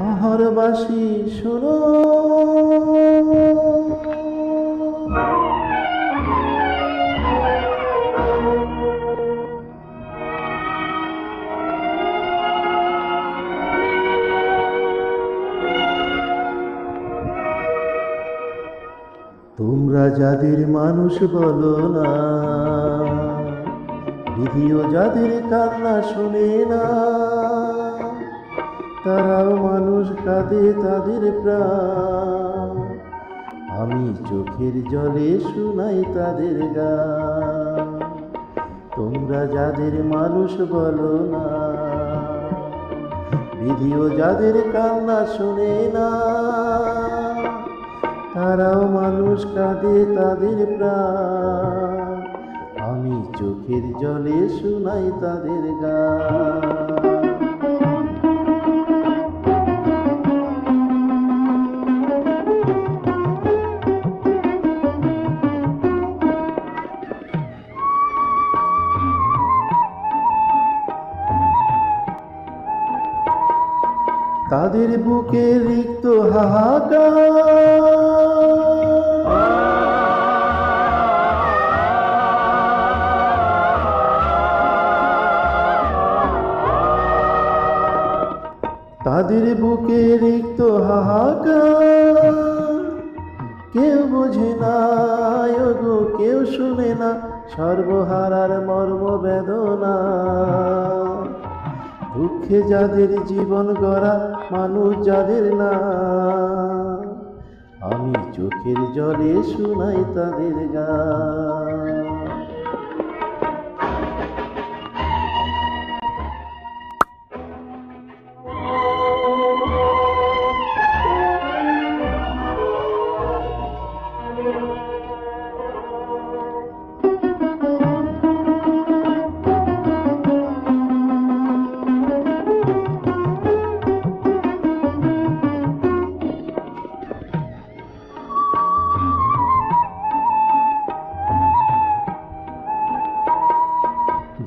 শহরবাসী শোনো। তোমরা যাদের মানুষ বলো না বিধিও যাদের কান্না শুনে না তারাও মানুষ কাঁদে তাদের প্রাণ। আমি চোখের জলে শুনাই তাদের গান। তোমরা যাদের মানুষ বলো না, বিধিও যাদের কান্না শুনে না, তারাও মানুষ কাঁদে তাদের প্রাণ। আমি চোখের জলে শুনাই তাদের গান। তাদের বুকে রিক্ত তাদের বুকে রিক্ত হাহাকার। কেউ বোঝে না কেউ শুনে না, সর্বহারার মর্ম বেদনা দুঃখে যাদের জীবন গড়া মানুষ যাদের না। আমি চোখের জলে শুনাই তাদের গান।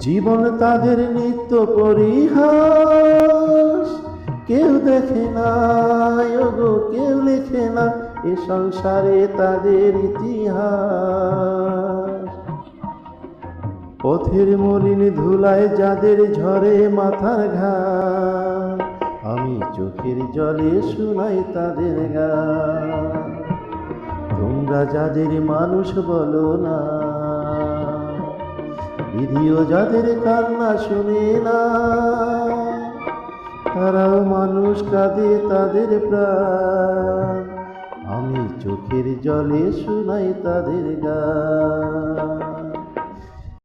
জীবন তাদের নিত্য পরিহাস। কেউ দেখে না গো কেউ লেখে না এ সংসারে তাদের ইতিহাস। পথের মলিন ধুলায় যাদের ঝরে মাথার ঘা আমি চোখের জলে শুনাই তাদের গান। তোমরা যাদের মানুষ বলো না বিধিও যাদের কান্না শুনে না, তারাও মানুষ কাঁদে তাদের প্রাণ। আমি চোখের জলে শুনাই তাদের গান।